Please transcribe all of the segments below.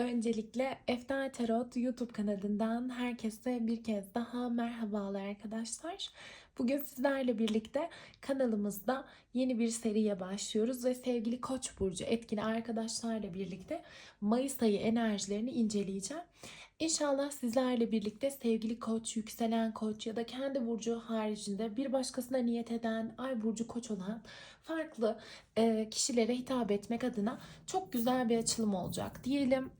Öncelikle Efta Tarot YouTube kanalından herkese bir kez daha merhabalar arkadaşlar. Bugün sizlerle birlikte kanalımızda yeni bir seriye başlıyoruz ve sevgili Koç burcu etkili arkadaşlarla birlikte Mayıs ayı enerjilerini inceleyeceğim. İnşallah sizlerle birlikte sevgili koç, yükselen koç ya da kendi burcu haricinde bir başkasına niyet eden, ay burcu koç olan farklı e, kişilere hitap etmek adına çok güzel bir açılım olacak diyelim.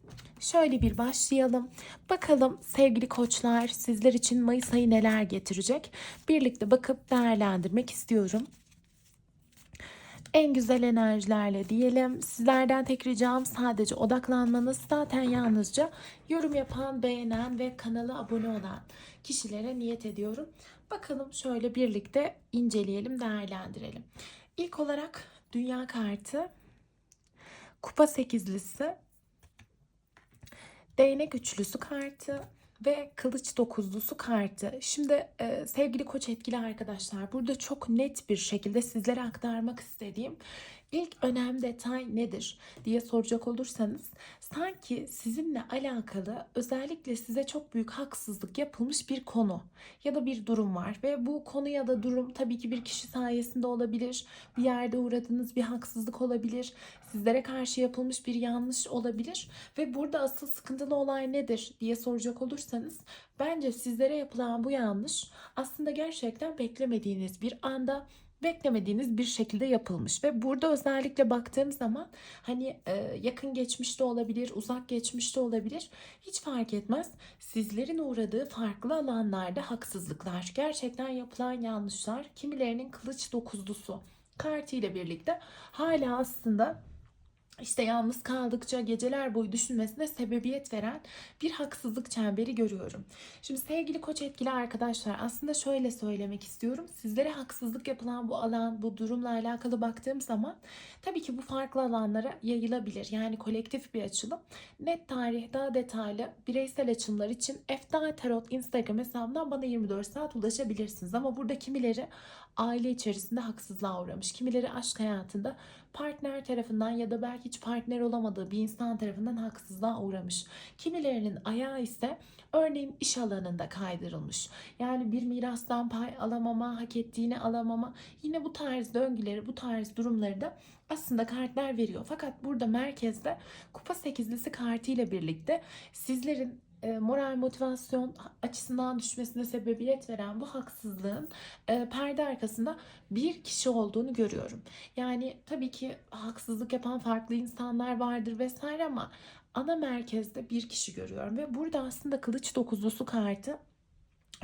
Şöyle bir başlayalım. Bakalım sevgili koçlar sizler için Mayıs ayı neler getirecek? Birlikte bakıp değerlendirmek istiyorum en güzel enerjilerle diyelim. Sizlerden tek ricam sadece odaklanmanız. Zaten yalnızca yorum yapan, beğenen ve kanala abone olan kişilere niyet ediyorum. Bakalım şöyle birlikte inceleyelim, değerlendirelim. İlk olarak dünya kartı, kupa sekizlisi, değnek üçlüsü kartı, ve kılıç dokuzlusu kartı. Şimdi e, sevgili koç etkili arkadaşlar burada çok net bir şekilde sizlere aktarmak istediğim ilk önemli detay nedir diye soracak olursanız sanki sizinle alakalı özellikle size çok büyük haksızlık yapılmış bir konu ya da bir durum var ve bu konu ya da durum tabii ki bir kişi sayesinde olabilir. Bir yerde uğradığınız bir haksızlık olabilir. Sizlere karşı yapılmış bir yanlış olabilir ve burada asıl sıkıntılı olay nedir diye soracak olursanız bence sizlere yapılan bu yanlış aslında gerçekten beklemediğiniz bir anda beklemediğiniz bir şekilde yapılmış ve burada özellikle baktığım zaman hani e, yakın geçmişte olabilir, uzak geçmişte olabilir hiç fark etmez. Sizlerin uğradığı farklı alanlarda haksızlıklar, gerçekten yapılan yanlışlar, kimilerinin kılıç dokuzlusu kartı ile birlikte hala aslında işte yalnız kaldıkça geceler boyu düşünmesine sebebiyet veren bir haksızlık çemberi görüyorum. Şimdi sevgili koç etkili arkadaşlar aslında şöyle söylemek istiyorum. Sizlere haksızlık yapılan bu alan, bu durumla alakalı baktığım zaman tabii ki bu farklı alanlara yayılabilir. Yani kolektif bir açılım. Net tarih, daha detaylı bireysel açılımlar için Efta Tarot Instagram hesabından bana 24 saat ulaşabilirsiniz. Ama burada kimileri aile içerisinde haksızlığa uğramış. Kimileri aşk hayatında partner tarafından ya da belki hiç partner olamadığı bir insan tarafından haksızlığa uğramış. Kimilerinin ayağı ise örneğin iş alanında kaydırılmış. Yani bir mirastan pay alamama, hak ettiğini alamama. Yine bu tarz döngüleri, bu tarz durumları da aslında kartlar veriyor. Fakat burada merkezde kupa sekizlisi kartı ile birlikte sizlerin e, moral motivasyon açısından düşmesine sebebiyet veren bu haksızlığın e, perde arkasında bir kişi olduğunu görüyorum. Yani tabii ki haksızlık yapan farklı insanlar vardır vesaire ama ana merkezde bir kişi görüyorum ve burada aslında kılıç dokuzlusu kartı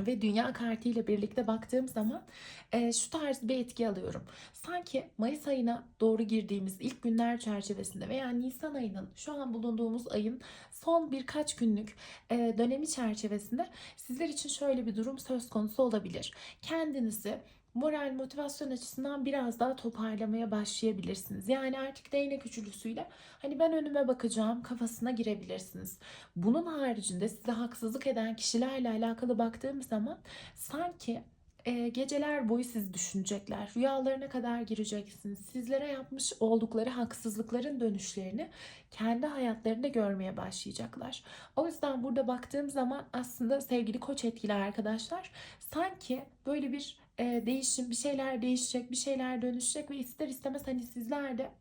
ve dünya kartı ile birlikte baktığım zaman e, şu tarz bir etki alıyorum. Sanki Mayıs ayına doğru girdiğimiz ilk günler çerçevesinde veya Nisan ayının şu an bulunduğumuz ayın son birkaç günlük e, dönemi çerçevesinde sizler için şöyle bir durum söz konusu olabilir. Kendinizi moral motivasyon açısından biraz daha toparlamaya başlayabilirsiniz. Yani artık değnek üçlüsüyle hani ben önüme bakacağım kafasına girebilirsiniz. Bunun haricinde size haksızlık eden kişilerle alakalı baktığım zaman sanki e, geceler boyu sizi düşünecekler. Rüyalarına kadar gireceksiniz. Sizlere yapmış oldukları haksızlıkların dönüşlerini kendi hayatlarında görmeye başlayacaklar. O yüzden burada baktığım zaman aslında sevgili koç etkili arkadaşlar sanki böyle bir e, değişim, bir şeyler değişecek, bir şeyler dönüşecek ve ister istemez hani sizler de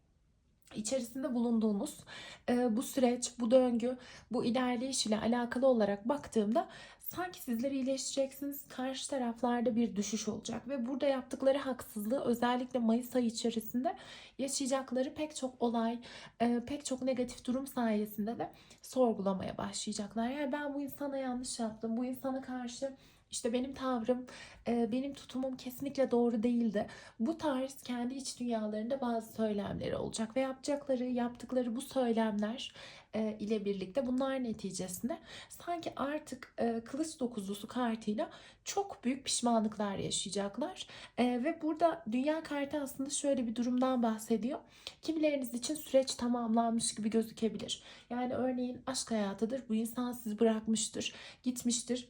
içerisinde bulunduğunuz e, bu süreç, bu döngü, bu ilerleyiş ile alakalı olarak baktığımda sanki sizler iyileşeceksiniz. Karşı taraflarda bir düşüş olacak ve burada yaptıkları haksızlığı özellikle Mayıs ayı içerisinde yaşayacakları pek çok olay, e, pek çok negatif durum sayesinde de sorgulamaya başlayacaklar. Yani ben bu insana yanlış yaptım, bu insana karşı işte benim tavrım, e, benim tutumum kesinlikle doğru değildi. Bu tarz kendi iç dünyalarında bazı söylemleri olacak ve yapacakları, yaptıkları bu söylemler e, ile birlikte bunlar neticesinde sanki artık e, kılıç dokuzlusu kartıyla çok büyük pişmanlıklar yaşayacaklar. Ve burada dünya kartı aslında şöyle bir durumdan bahsediyor. Kimileriniz için süreç tamamlanmış gibi gözükebilir. Yani örneğin aşk hayatıdır. Bu insan sizi bırakmıştır, gitmiştir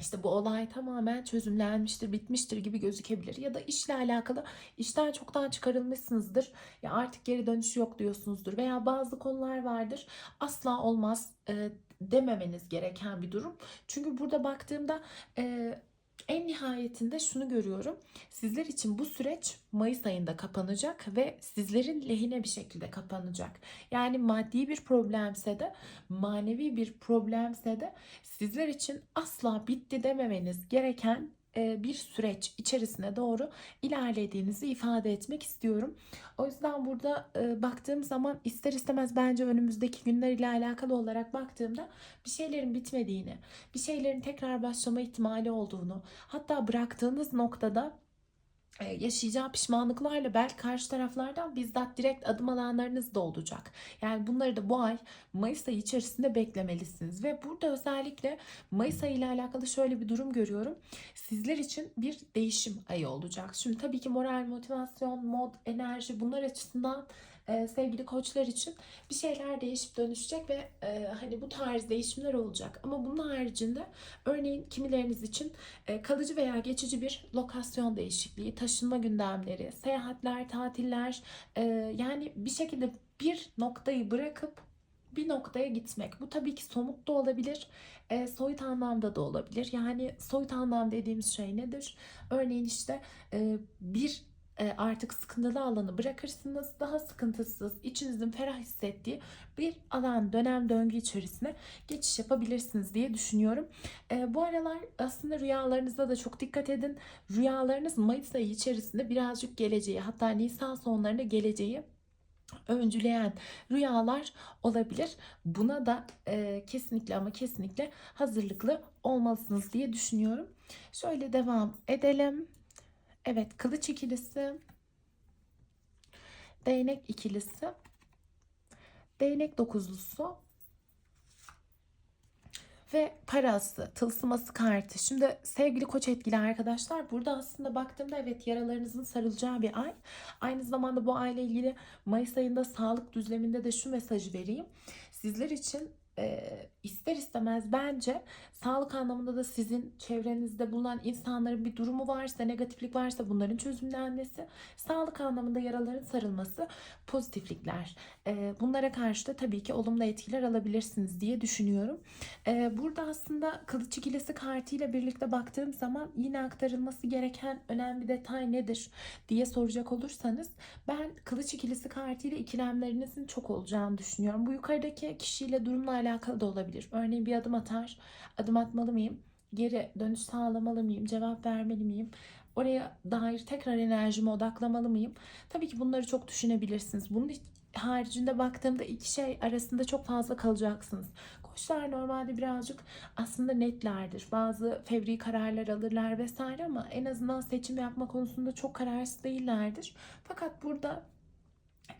işte bu olay tamamen çözümlenmiştir, bitmiştir gibi gözükebilir. Ya da işle alakalı işten çoktan çıkarılmışsınızdır. Ya artık geri dönüşü yok diyorsunuzdur. Veya bazı konular vardır. Asla olmaz e, dememeniz gereken bir durum. Çünkü burada baktığımda e, en nihayetinde şunu görüyorum. Sizler için bu süreç Mayıs ayında kapanacak ve sizlerin lehine bir şekilde kapanacak. Yani maddi bir problemse de manevi bir problemse de sizler için asla bitti dememeniz gereken bir süreç içerisine doğru ilerlediğinizi ifade etmek istiyorum. O yüzden burada e, baktığım zaman ister istemez bence önümüzdeki günler ile alakalı olarak baktığımda bir şeylerin bitmediğini, bir şeylerin tekrar başlama ihtimali olduğunu, hatta bıraktığınız noktada e, yaşayacağı pişmanlıklarla belki karşı taraflardan bizzat direkt adım alanlarınız da olacak. Yani bunları da bu ay Mayıs ayı içerisinde beklemelisiniz. Ve burada özellikle Mayıs ayı ile alakalı şöyle bir durum görüyorum. Sizler için bir değişim ayı olacak. Şimdi tabii ki moral, motivasyon, mod, enerji bunlar açısından e, sevgili koçlar için bir şeyler değişip dönüşecek ve e, hani bu tarz değişimler olacak. Ama bunun haricinde örneğin kimileriniz için e, kalıcı veya geçici bir lokasyon değişikliği, taşınma gündemleri, seyahatler, tatiller yani bir şekilde bir noktayı bırakıp bir noktaya gitmek. Bu tabii ki somut da olabilir, e, soyut anlamda da olabilir. Yani soyut anlam dediğimiz şey nedir? Örneğin işte e, bir artık sıkıntılı alanı bırakırsınız. Daha sıkıntısız, içinizin ferah hissettiği bir alan, dönem, döngü içerisine geçiş yapabilirsiniz diye düşünüyorum. E, bu aralar aslında rüyalarınıza da çok dikkat edin. Rüyalarınız Mayıs ayı içerisinde birazcık geleceği, hatta Nisan sonlarında geleceği öncüleyen rüyalar olabilir. Buna da e, kesinlikle ama kesinlikle hazırlıklı olmalısınız diye düşünüyorum. Şöyle devam edelim. Evet kılıç ikilisi. Değnek ikilisi. Değnek dokuzlusu. Ve parası, tılsıması kartı. Şimdi sevgili koç etkili arkadaşlar burada aslında baktığımda evet yaralarınızın sarılacağı bir ay. Aynı zamanda bu ayla ilgili Mayıs ayında sağlık düzleminde de şu mesajı vereyim. Sizler için e, ister istemez bence sağlık anlamında da sizin çevrenizde bulunan insanların bir durumu varsa, negatiflik varsa bunların çözümlenmesi, sağlık anlamında yaraların sarılması, pozitiflikler. E, bunlara karşı da tabii ki olumlu etkiler alabilirsiniz diye düşünüyorum. E, burada aslında kılıç ikilisi kartıyla birlikte baktığım zaman yine aktarılması gereken önemli detay nedir diye soracak olursanız ben kılıç ikilisi kartıyla ikilemlerinizin çok olacağını düşünüyorum. Bu yukarıdaki kişiyle durumla alakalı da olabilir. Örneğin bir adım atar, adım atmalı mıyım? Geri dönüş sağlamalı mıyım? Cevap vermeli miyim? Oraya dair tekrar enerjimi odaklamalı mıyım? Tabii ki bunları çok düşünebilirsiniz. Bunun haricinde baktığımda iki şey arasında çok fazla kalacaksınız. Koçlar normalde birazcık aslında netlerdir. Bazı fevri kararlar alırlar vesaire ama en azından seçim yapma konusunda çok kararsız değillerdir. Fakat burada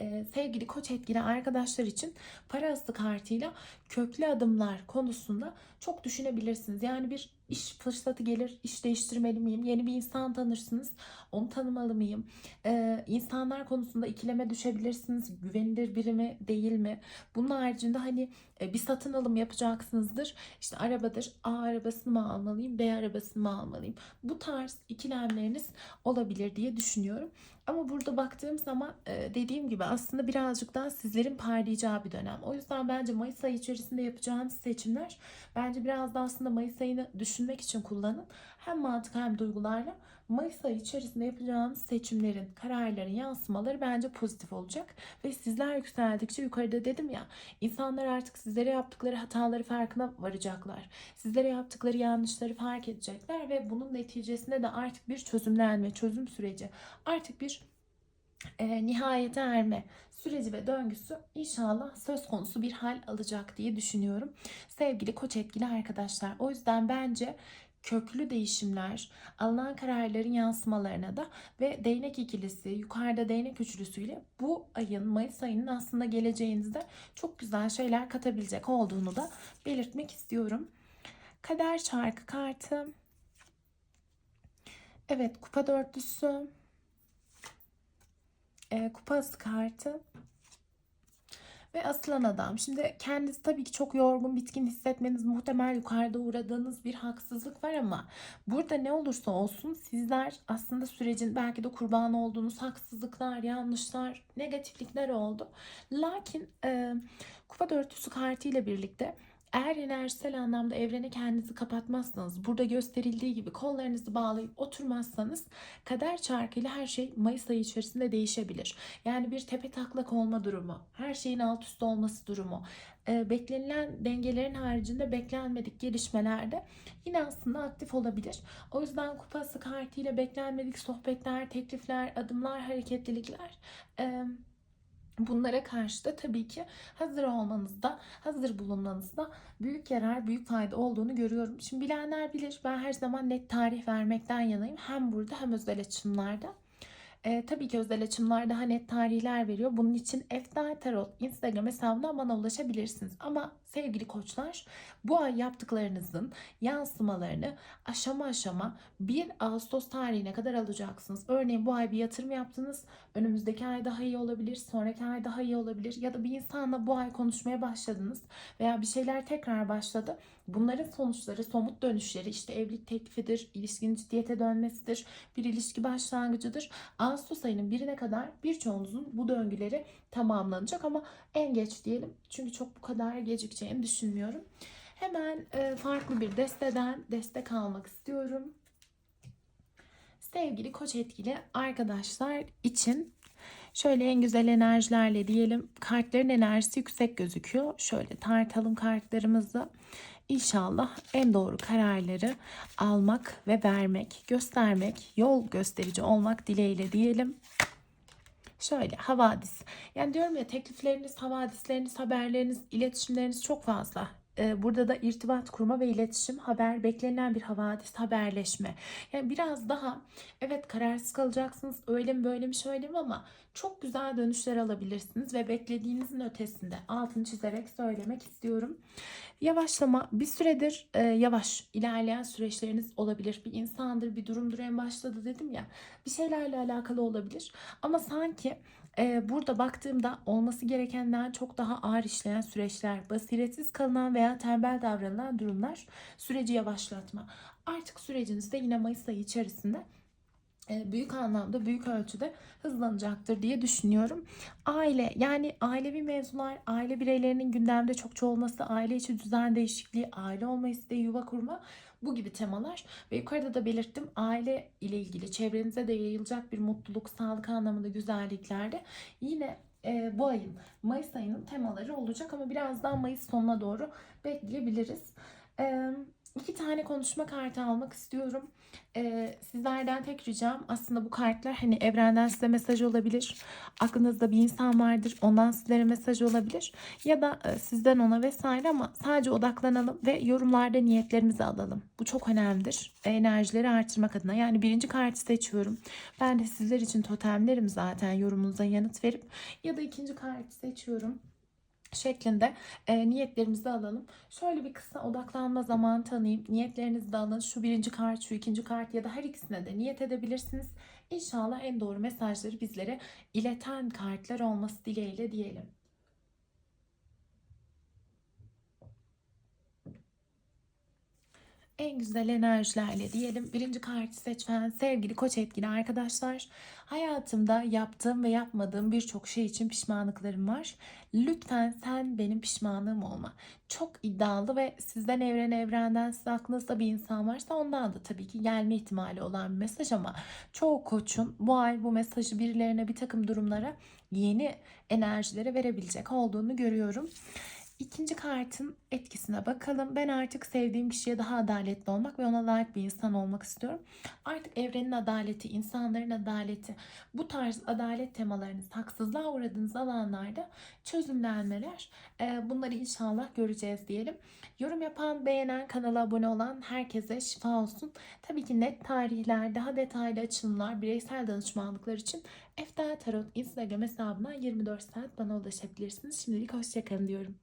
e, sevgili koç etkili arkadaşlar için para kartıyla köklü adımlar konusunda çok düşünebilirsiniz. Yani bir iş fırsatı gelir, iş değiştirmeli miyim? Yeni bir insan tanırsınız, onu tanımalı mıyım? Ee, insanlar konusunda ikileme düşebilirsiniz. Güvenilir biri mi, değil mi? Bunun haricinde hani e, bir satın alım yapacaksınızdır. İşte arabadır. A arabasını mı almalıyım, B arabasını mı almalıyım? Bu tarz ikilemleriniz olabilir diye düşünüyorum. Ama burada baktığım zaman e, dediğim gibi aslında birazcık daha sizlerin parlayacağı bir dönem. O yüzden bence Mayıs ayı içerisinde yapacağınız seçimler bence biraz da aslında Mayıs ayını düşünmek için kullanın. Hem mantık hem duygularla Mayıs ayı içerisinde yapacağınız seçimlerin, kararların yansımaları bence pozitif olacak. Ve sizler yükseldikçe yukarıda dedim ya insanlar artık sizlere yaptıkları hataları farkına varacaklar. Sizlere yaptıkları yanlışları fark edecekler ve bunun neticesinde de artık bir çözümlenme, çözüm süreci, artık bir e, nihayete erme süreci ve döngüsü inşallah söz konusu bir hal alacak diye düşünüyorum. Sevgili koç etkili arkadaşlar. O yüzden bence köklü değişimler, alınan kararların yansımalarına da ve değnek ikilisi, yukarıda değnek üçlüsüyle bu ayın, Mayıs ayının aslında geleceğinizde çok güzel şeyler katabilecek olduğunu da belirtmek istiyorum. Kader çarkı kartı. Evet, kupa dörtlüsü. E, kupa kartı ve asılan adam. Şimdi kendinizi tabii ki çok yorgun, bitkin hissetmeniz muhtemel yukarıda uğradığınız bir haksızlık var ama burada ne olursa olsun sizler aslında sürecin belki de kurban olduğunuz haksızlıklar, yanlışlar, negatiflikler oldu. Lakin e, kupa dörtlüsü kartı ile birlikte eğer enerjisel anlamda evrene kendinizi kapatmazsanız, burada gösterildiği gibi kollarınızı bağlayıp oturmazsanız kader çarkıyla her şey Mayıs ayı içerisinde değişebilir. Yani bir tepe taklak olma durumu, her şeyin alt üst olması durumu, e, beklenilen dengelerin haricinde beklenmedik gelişmelerde yine aslında aktif olabilir. O yüzden kupası kartıyla beklenmedik sohbetler, teklifler, adımlar, hareketlilikler... Bunlara karşı da tabii ki hazır olmanızda, hazır bulunmanızda büyük yarar, büyük fayda olduğunu görüyorum. Şimdi bilenler bilir ben her zaman net tarih vermekten yanayım. Hem burada hem özel açımlarda. E, tabii ki özel açımlar daha net tarihler veriyor. Bunun için Eftal Tarot Instagram hesabından bana ulaşabilirsiniz. Ama sevgili koçlar bu ay yaptıklarınızın yansımalarını aşama aşama 1 Ağustos tarihine kadar alacaksınız. Örneğin bu ay bir yatırım yaptınız. Önümüzdeki ay daha iyi olabilir, sonraki ay daha iyi olabilir. Ya da bir insanla bu ay konuşmaya başladınız veya bir şeyler tekrar başladı. Bunların sonuçları, somut dönüşleri işte evlilik teklifidir, ilişkinin ciddiyete dönmesidir, bir ilişki başlangıcıdır. Ağustos ayının birine kadar birçoğunuzun bu döngüleri tamamlanacak ama en geç diyelim. Çünkü çok bu kadar gecikeceğini düşünmüyorum. Hemen e, farklı bir desteden destek almak istiyorum. Sevgili koç etkili arkadaşlar için şöyle en güzel enerjilerle diyelim kartların enerjisi yüksek gözüküyor. Şöyle tartalım kartlarımızı. İnşallah en doğru kararları almak ve vermek, göstermek, yol gösterici olmak dileğiyle diyelim. Şöyle havadis. Yani diyorum ya teklifleriniz, havadisleriniz, haberleriniz, iletişimleriniz çok fazla. Ee, burada da irtibat kurma ve iletişim, haber, beklenen bir havadis, haberleşme. Yani biraz daha evet kararsız kalacaksınız öyle mi böyle mi şöyle mi ama çok güzel dönüşler alabilirsiniz ve beklediğinizin ötesinde altını çizerek söylemek istiyorum. Yavaşlama bir süredir e, yavaş ilerleyen süreçleriniz olabilir. Bir insandır, bir durumdur en başta da dedim ya. Bir şeylerle alakalı olabilir. Ama sanki burada baktığımda olması gerekenden çok daha ağır işleyen süreçler, basiretsiz kalınan veya tembel davranılan durumlar süreci yavaşlatma. Artık sürecinizde yine Mayıs ayı içerisinde büyük anlamda büyük ölçüde hızlanacaktır diye düşünüyorum. Aile yani ailevi mevzular, aile bireylerinin gündemde çokça olması, aile içi düzen değişikliği, aile olma isteği, yuva kurma bu gibi temalar ve yukarıda da belirttim aile ile ilgili çevrenize de yayılacak bir mutluluk, sağlık anlamında güzelliklerde yine e, bu ayın Mayıs ayının temaları olacak ama birazdan Mayıs sonuna doğru bekleyebiliriz. E, iki tane konuşma kartı almak istiyorum. Ee, sizlerden tek ricam aslında bu kartlar hani evrenden size mesaj olabilir. Aklınızda bir insan vardır ondan sizlere mesaj olabilir. Ya da e, sizden ona vesaire ama sadece odaklanalım ve yorumlarda niyetlerimizi alalım. Bu çok önemlidir. Enerjileri artırmak adına. Yani birinci kartı seçiyorum. Ben de sizler için totemlerim zaten yorumunuza yanıt verip ya da ikinci kartı seçiyorum şeklinde e, niyetlerimizi alalım. Şöyle bir kısa odaklanma zamanı tanıyayım. Niyetlerinizi de alın. Şu birinci kart, şu ikinci kart ya da her ikisine de niyet edebilirsiniz. İnşallah en doğru mesajları bizlere ileten kartlar olması dileğiyle diyelim. En güzel enerjilerle diyelim. Birinci kartı seçen sevgili koç etkili arkadaşlar. Hayatımda yaptığım ve yapmadığım birçok şey için pişmanlıklarım var. Lütfen sen benim pişmanlığım olma. Çok iddialı ve sizden evren evrenden size aklınızda bir insan varsa ondan da tabii ki gelme ihtimali olan bir mesaj ama çoğu koçun bu ay bu mesajı birilerine bir takım durumlara yeni enerjilere verebilecek olduğunu görüyorum. İkinci kartın etkisine bakalım. Ben artık sevdiğim kişiye daha adaletli olmak ve ona layık bir insan olmak istiyorum. Artık evrenin adaleti, insanların adaleti, bu tarz adalet temalarınız, haksızlığa uğradığınız alanlarda çözümlenmeler. E, bunları inşallah göreceğiz diyelim. Yorum yapan, beğenen, kanala abone olan herkese şifa olsun. Tabii ki net tarihler, daha detaylı açılımlar, bireysel danışmanlıklar için Eftel Tarot Instagram hesabına 24 saat bana ulaşabilirsiniz. Şimdilik hoşçakalın diyorum.